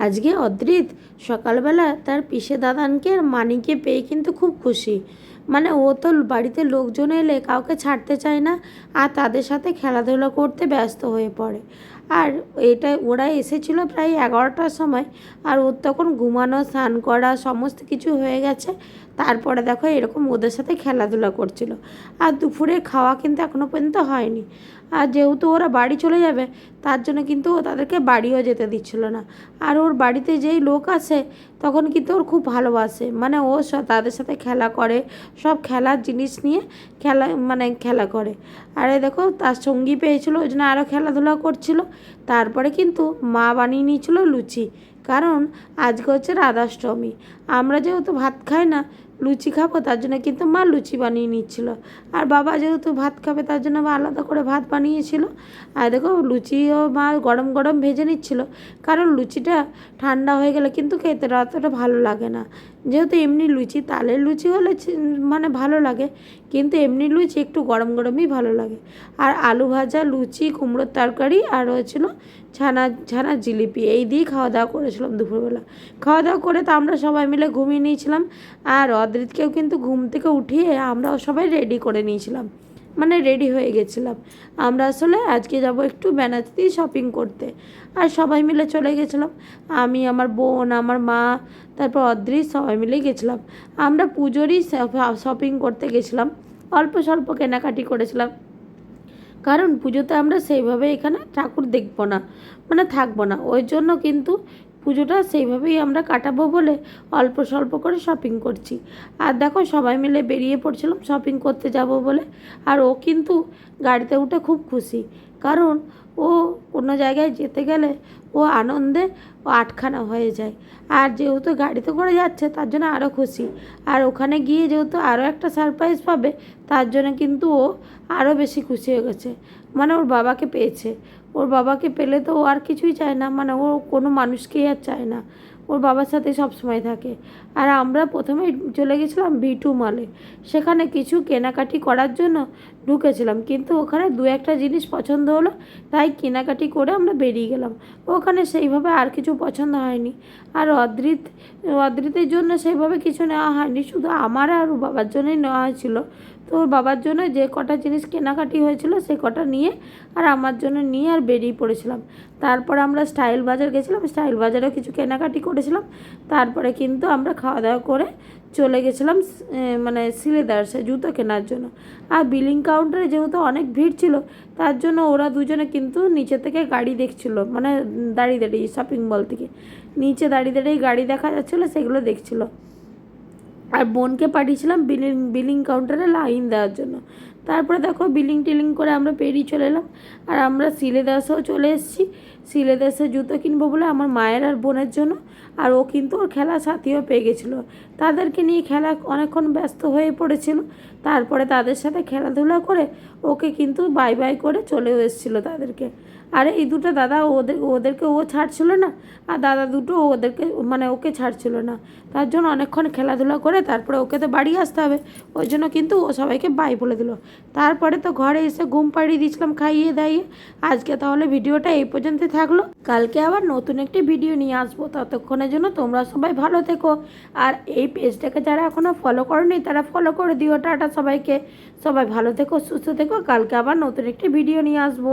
আজকে অদ্রিত সকালবেলা তার পিসে দাদানকে আর মানিকে পেয়ে কিন্তু খুব খুশি। মানে ও তো বাড়িতে লোকজন এলে কাউকে ছাড়তে চায় না আর তাদের সাথে খেলাধুলা করতে ব্যস্ত হয়ে পড়ে। আর এটা ওরা এসেছিল প্রায় এগারোটার সময় আর ওর তখন ঘুমানো, স্নান করা সমস্ত কিছু হয়ে গেছে। তারপরে দেখো এরকম ওদের সাথে খেলাধুলা করছিল। আর দুপুরে খাওয়া কিন্তু এখনও পর্যন্ত হয়নি। আর যেহেতু ওরা বাড়ি চলে যাবে, তার জন্য কিন্তু ও তাদেরকে বাড়িও যেতে দিচ্ছিল না। আর ওর বাড়িতে যেই লোক আসে তখন কিন্তু ওর খুব ভালোবাসে। মানে ও তাদের সাথে খেলা করে, সব খেলার জিনিস নিয়ে খেলা মানে খেলা করে। আরে দেখো, তার সঙ্গী পেয়েছিলো, ওই জন্য আরও খেলাধুলা করছিল। তারপরে কিন্তু মা বানিয়ে নিয়েছিল লুচি। কারণ আজকে হচ্ছে রাধাষ্টমী। আমরা যেহেতু ভাত খাই না, লুচি খাব, তার জন্য কিন্তু মা লুচি বানিয়ে নিচ্ছিল। আর বাবা যেহেতু ভাত খাবে, তার জন্য মা আলাদা করে ভাত বানিয়েছিল। আর দেখো, লুচিও মা গরম গরম ভেজে নিচ্ছিল। কারণ লুচিটা ঠান্ডা হয়ে গেলে কিন্তু খেতে অতটা ভালো লাগে না। যেহেতু এমনি লুচি, তালের লুচি হলে মানে ভালো লাগে। কিন্তু এমনি লুচি একটু গরম গরমই ভালো লাগে। আর আলু ভাজা, লুচি, কুমড়োর তরকারি আর হয়েছিল ছানা ছানা জিলিপি, এই দিয়ে খাওয়া দাওয়া করেছিলাম দুপুরবেলা। খাওয়া দাওয়া করে তো আমরা সবাই মিলে ঘুমিয়ে নিয়েছিলাম। আর অদ্রিতকেও কিন্তু ঘুম থেকে উঠিয়ে আমরাও সবাই রেডি করে নিয়েছিলাম। মানে রেডি হয়ে গেছিলাম। আমরা আসলে আজকে যাব একটু বেনারসি শপিং করতে। আর সবাই মিলে চলে গেছিলাম। আমি, আমার বোন, আমার মা, তারপর অদ্রিত সবাই মিলে গেছিলাম। আমরা পুজোরই শপিং করতে গেছিলাম। অল্প স্বল্প কেনাকাটি করেছিলাম। কারণ পুজোতে আমরা সেইভাবে এখানে ঠাকুর দেখব না। মানে থাকব না। ওই জন্য কিন্তু পুজোটা সেইভাবেই আমরা কাটাবো বলে অল্প স্বল্প করে শপিং করছি। আর দেখো সবাই মিলে বেরিয়ে পড়ছিলাম শপিং করতে যাব বলে। আর ও কিন্তু গাড়িতে উঠে খুব খুশি। কারণ ও কোনো জায়গায় যেতে গেলে ও আনন্দে ও আটখানা হয়ে যায়। আর যেহেতু গাড়িতে করে যাচ্ছে, তার জন্য আরও খুশি। আর ওখানে গিয়ে যেহেতু আরও একটা সারপ্রাইজ পাবে, তার জন্য কিন্তু ও আরও বেশি খুশি হয়ে গেছে। মানে ওর বাবাকে পেয়েছে। ওর বাবাকে পেলে তো ও আর কিছুই চায় না। মানে ও কোনো মানুষকেই আর চায় না। ওর বাবার সাথে সব সময় থাকে। আর আমরা প্রথমে চলে গেছিলাম ভিটু মলে। সেখানে কিছু কেনাকাটি করার জন্য ঢুকেছিলাম। কিন্তু ওখানে দু একটা জিনিস পছন্দ হলো, তাই কেনাকাটি করে আমরা বেরিয়ে গেলাম। ওখানে সেইভাবে আর কিছু পছন্দ হয়নি। আর অদ্রিত, অদ্রিতের জন্য সেইভাবে কিছু নেওয়া হয়নি। শুধু আমার আর ওর বাবার জন্যই নেওয়া হয়েছিল। তো ওর বাবার জন্য যে কটা জিনিস কেনাকাটি হয়েছিল, সে কটা নিয়ে আর আমার জন্য নিয়ে আর বেরিয়ে পড়েছিলাম। তারপর আমরা স্টাইল বাজার গেছিলাম, স্টাইল বাজারেও কিছু কেনাকাটি করেছিলাম। তারপরে কিন্তু আমরা খাওয়া দাওয়া করে চলে গেছিলাম মানে সিলেদার্সে জুতো কেনার জন্য। আর বিলিং কাউন্টারে যেহেতু অনেক ভিড় ছিল, তার জন্য ওরা দুজনে কিন্তু নিচে থেকে গাড়ি দেখছিল মানে দাঁড়িয়ে দাঁড়িয়ে শপিং মল থেকে। নিচে দাঁড়িয়ে দাঁড়িয়ে গাড়ি দেখা যাচ্ছিল, সেগুলো দেখছিল। আর বোনকে পাঠিয়েছিলাম বিলিং বিলিং কাউন্টারে লাইন দেওয়ার জন্য। তারপরে দেখো বিলিং টিলিং করে আমরা পেরিয়ে চলে এলাম। আর আমরা সিলেদাসেও চলে এসেছি। সিলেদাসে জুতো কিনবো বলে আমার মায়ের আর বোনের জন্য, আর ও কিন্তু ওর খেলা সাথীও পেয়ে গেছিল। তাদেরকে নিয়ে খেলা অনেকক্ষণ ব্যস্ত হয়ে পড়েছিল। তারপরে তাদের সাথে খেলাধুলা করে ওকে কিন্তু বাই বাই করে চলেও এসেছিল তাদেরকে। আর, এই দুটো দাদা ওদের, ওদেরকে ও ছাড়ছিল না, আর দাদা দুটো ওদেরকে মানে ওকে ছাড়ছিল না। তার জন্য অনেকক্ষণ খেলাধুলা করে তারপরে ওকে তো বাড়ি আসতে হবে, ওই জন্য কিন্তু ও সবাইকে বাই বলে দিল। তারপরে তো ঘরে এসে ঘুম পাড়িয়ে দিয়েছিলাম খাইয়ে দাইয়ে। আজকে তাহলে ভিডিওটা এই পর্যন্তই থাকল, কালকে আবার নতুন একটি ভিডিও নিয়ে আসব। ততক্ষণের জন্য তোমরা সবাই ভালো থেকো। আর এই পেজটাকে যারা এখনও ফলো করনি, তারা ফলো করে দিও। টাটা সবাইকে। সবাই ভালো থেকো, সুস্থ থেকো। কালকে আবার নতুন একটি ভিডিও নিয়ে আসব।